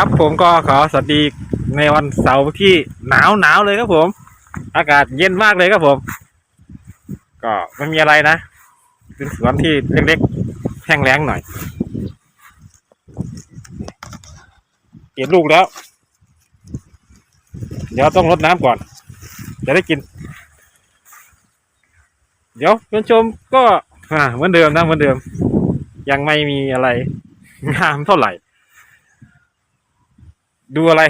ครับผมก็ขอสวัสดีในวันเสาร์ที่หนาวหนาวเลยครับผม อากาศเย็นมากเลยครับผม ก็ไม่มีอะไรนะเป็นสวนที่เล็กๆแห้งแล้งหน่อยเก็บลูกแล้ว เดี๋ยวต้องรดน้ำก่อน จะได้กิน เดี๋ยวเพื่อนชมก็เหมือนเดิมนะเหมือนเดิม ยังไม่มีอะไรงามเท่าไหร่ ดูอะไร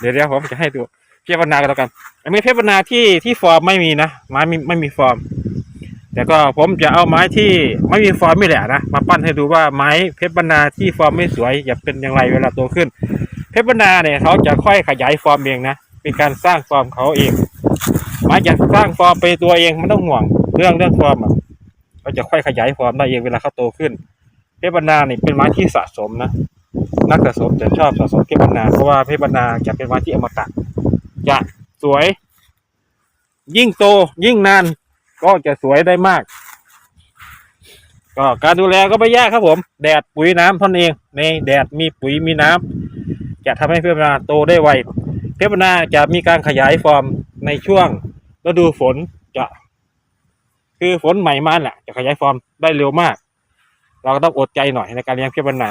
เดี๋ยวเดี๋ยวผมจะให้ดูเพชรบรรณากันแล้วกัน อันนี้เพชรบรรณาที่ที่ฟอร์มไม่มีนะไม้ไม่ไม่มีฟอร์ม แต่ก็ผมจะเอาไม้ที่ไม่มีฟอร์มไม่แหละนะมาปั้นให้ดูว่าไม้เพชรบรรณาที่ฟอร์มไม่สวยจะเป็นอย่างไรเวลาโตขึ้น เพชรบรรณาเนี่ยเขาจะค่อยขยายฟอร์มเองนะเป็นการสร้างฟอร์มเขาเองไม้จะสร้างฟอร์มไปตัวเองไม่ต้องห่วงเรื่องเรื่องฟอร์มอะเขาจะค่อยขยายฟอร์มได้เองเวลาเขาโตขึ้นเพชรบรรณาเนี่ยเป็นไม้ที่สะสมนะ นักสะสมจะชอบสะสมเพชรบรรณาเพราะว่าเพชรบรรณาจะเป็นไม้ที่อมตะจะสวย ยิ่งโตยิ่งนาน ก็จะสวยได้มาก ก็การดูแลก็ไม่ยากครับผม แดดปุ๋ยน้ำเท่านั้นเอง ในแดดมีปุ๋ยมีน้ำจะทำให้เพชรบรรณาโตได้ไวเพชรบรรณาจะมีการขยายฟอร์มในช่วงฤดูฝนจะ คือฝนใหม่มาแหละจะขยายฟอร์มได้เร็วมาก เราก็ต้องอดใจหน่อยในการเลี้ยงเพชรบรรณา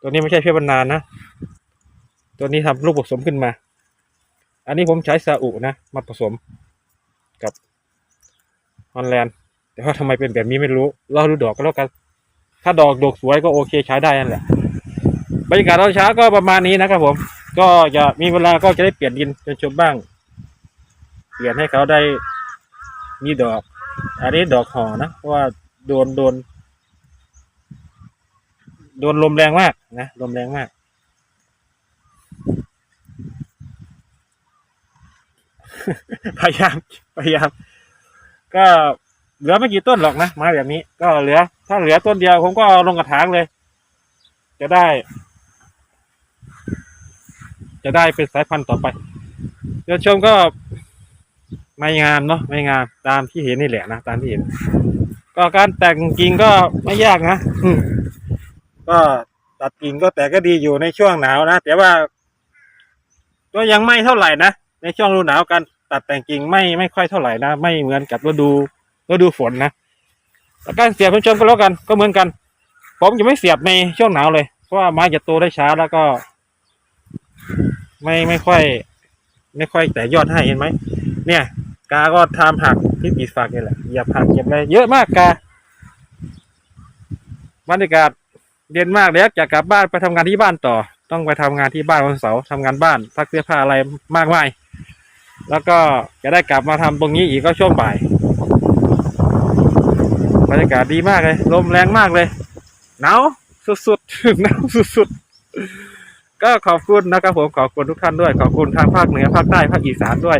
ตัวนี้ไม่ใช่เพชรบรรณานะ ตัวนี้ทำลูกผสมขึ้นมา อันนี้ผมใช้ซาอุนะ มาผสมกับฮอลแลนด์ แต่ว่าทำไมเป็นแบบนี้ไม่รู้ เราดูดอกก็แล้วกัน ถ้าดอกดกสวยก็โอเคใช้ได้นั่นแหละ บรรยากาศตอนเช้าก็ประมาณนี้นะครับผม ก็จะมีเวลาก็จะได้เปลี่ยนดินจนชมบ้าง เปลี่ยนให้เขาได้มีดอก อันนี้ดอกห่อนะ เพราะว่าโดนโดน โดนลมแรงมากนะลมแรงมากพยายามพยายาม ก็เหลือไม่กี่ต้นหรอกนะไม้แบบนี้ ก็เหลือ ถ้าเหลือต้นเดียวผมก็ลงกระถางเลย จะได้ จะได้เป็นสายพันธุ์ต่อไปเดี๋ยวชมก็ไม่งามเนาะไม่งามตามที่เห็นนี่แหละนะตามที่เห็น ก็การแต่งกิ่งก็ไม่ยากนะ ก็ตัดกิ่งก็แต่ก็ดีอยู่ในช่วงหนาวนะ แต่ว่า ก็ยังไม่เท่าไหร่นะ ในช่วงฤดูหนาวการตัดแต่งกิ่งไม่ไม่ค่อยเท่าไหร่นะ ไม่เหมือนกับฤดูฤดูฝนนะแล้วการเสียบชมก็แล้วกัน ก็เหมือนกัน ผมจะไม่เสียบในช่วงหนาวเลย เพราะว่าไม้จะโตได้ช้าแล้วก็ ไม่ไม่ค่อย ไม่ค่อยแต่ยอดให้เห็นไหม เนี่ย กาก็ทำหักที่ปีฝักนี่แหละอย่าหักเก็บอะไรเยอะมากกาบรรยากาศ เย็นมากแล้วจะกลับบ้านไปทำงานที่บ้านต่อ ต้องไปทำงานที่บ้านวันเสาร์ทำงานบ้านซักเสื้อผ้าอะไรมากมายแล้วก็จะได้กลับมาทำตรงนี้อีกก็ช่วงบ่ายบรรยากาศดีมากเลย ลมแรงมากเลยหนาวสุดๆหนาวสุดๆ ก็ขอบคุณนะครับผมขอบคุณทุกท่านด้วย ขอบคุณทางภาคเหนือภาคใต้ภาคอีสานด้วย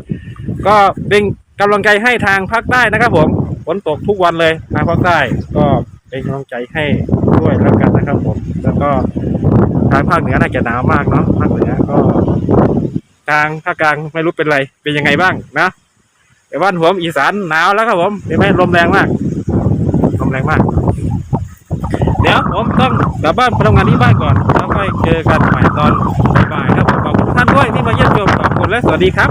ก็เป็นกำลังใจให้ทางภาคใต้นะครับผมฝนตกทุกวันเลยทางภาคใต้ก็ เป็นกำลังใจให้ด้วยแล้วกันนะครับผม แล้วก็ทางภาคเหนือน่าจะหนาวมากเนาะภาคเหนือก็กลางภาคกลางไม่รู้เป็นไร เป็นยังไงบ้างนะแต่บ้านผมอีสานหนาวแล้วครับผมเห็นไหมลมแรงมากลมแรงมาก เดี๋ยวผมต้องกลับบ้านไปทำงานที่บ้านก่อนแล้วค่อยเจอกันใหม่ตอนบ่ายครับผมขอบคุณท่านด้วยที่มาเยี่ยมชมขอบคุณและสวัสดีครับ